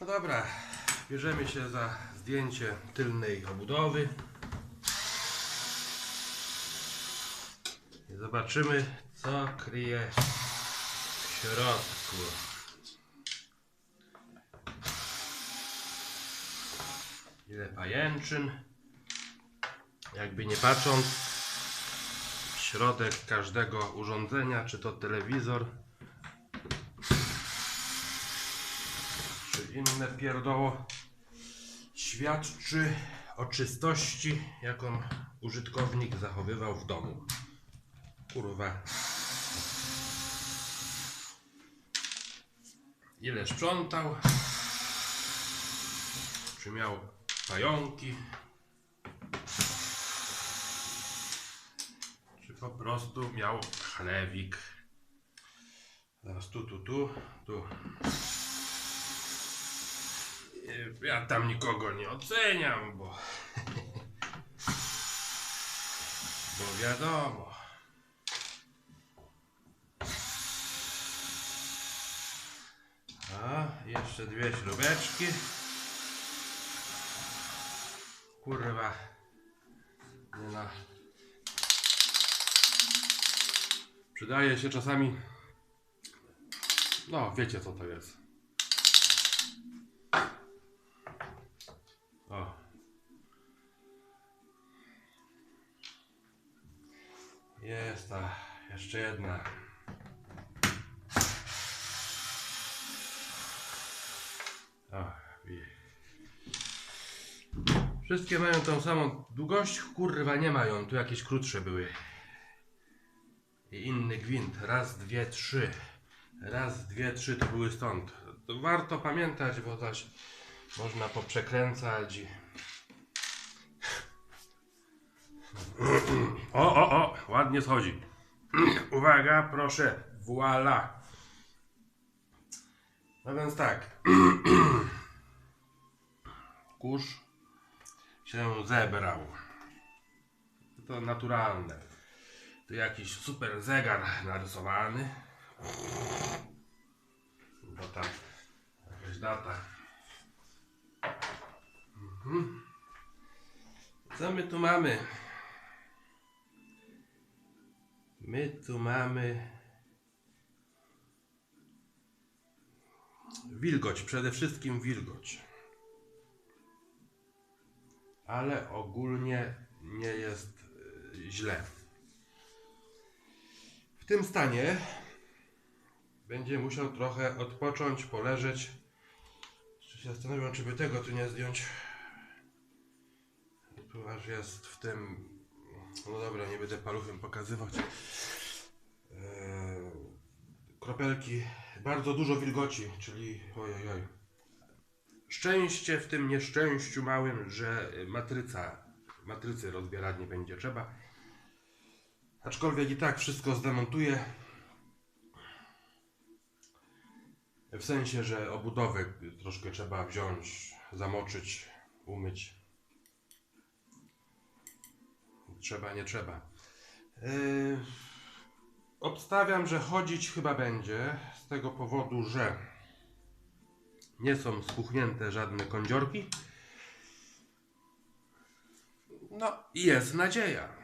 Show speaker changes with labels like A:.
A: No dobra, bierzemy się za zdjęcie tylnej obudowy. I zobaczymy, co kryje w środku. Ile pajęczyn. Jakby nie patrząc, środek każdego urządzenia, czy to telewizor, inne pierdoło, świadczy o czystości, jaką użytkownik zachowywał w domu. Kurwa. Ile sprzątał, czy miał pająki, czy po prostu miał chlewik. Zaraz tu, tu, tu, tu. Ja tam nikogo nie oceniam, bo. Bo wiadomo. A, jeszcze dwie śrubeczki. Kurwa. Nie na. Przydaje się czasami. No, wiecie co to jest. O. Jest ta. Jeszcze jedna. O, Wszystkie mają tą samą długość? Kurwa, nie mają. Tu jakieś krótsze były. I inny gwint. Raz, dwie, trzy. Raz, dwie, trzy to były stąd. To warto pamiętać, bo też można poprzekręcać. O, o, o, ładnie schodzi. Uwaga, proszę. Voila. No więc tak. Kurz się zebrał. To naturalne. Tu jakiś super zegar narysowany. Bo tam jakaś data. Co my tu mamy? My tu mamy wilgoć, przede wszystkim wilgoć. Ale ogólnie nie jest y, źle. W tym stanie będzie musiał trochę odpocząć, poleżeć. Jeszcze się zastanawiam, czy by tego tu nie zdjąć. Tu aż jest w tym. No dobra, nie będę paluchem pokazywać. Eee, kropelki, bardzo dużo wilgoci, czyli ojej, oj. Szczęście w tym nieszczęściu małym, że matryca, matrycy rozbierać nie będzie trzeba. Aczkolwiek i tak wszystko zdemontuję. W sensie, że obudowę troszkę trzeba wziąć, zamoczyć, umyć. Trzeba, nie trzeba. Yy, obstawiam, że chodzić chyba będzie z tego powodu, że nie są spuchnięte żadne kądziorki. No jest nadzieja.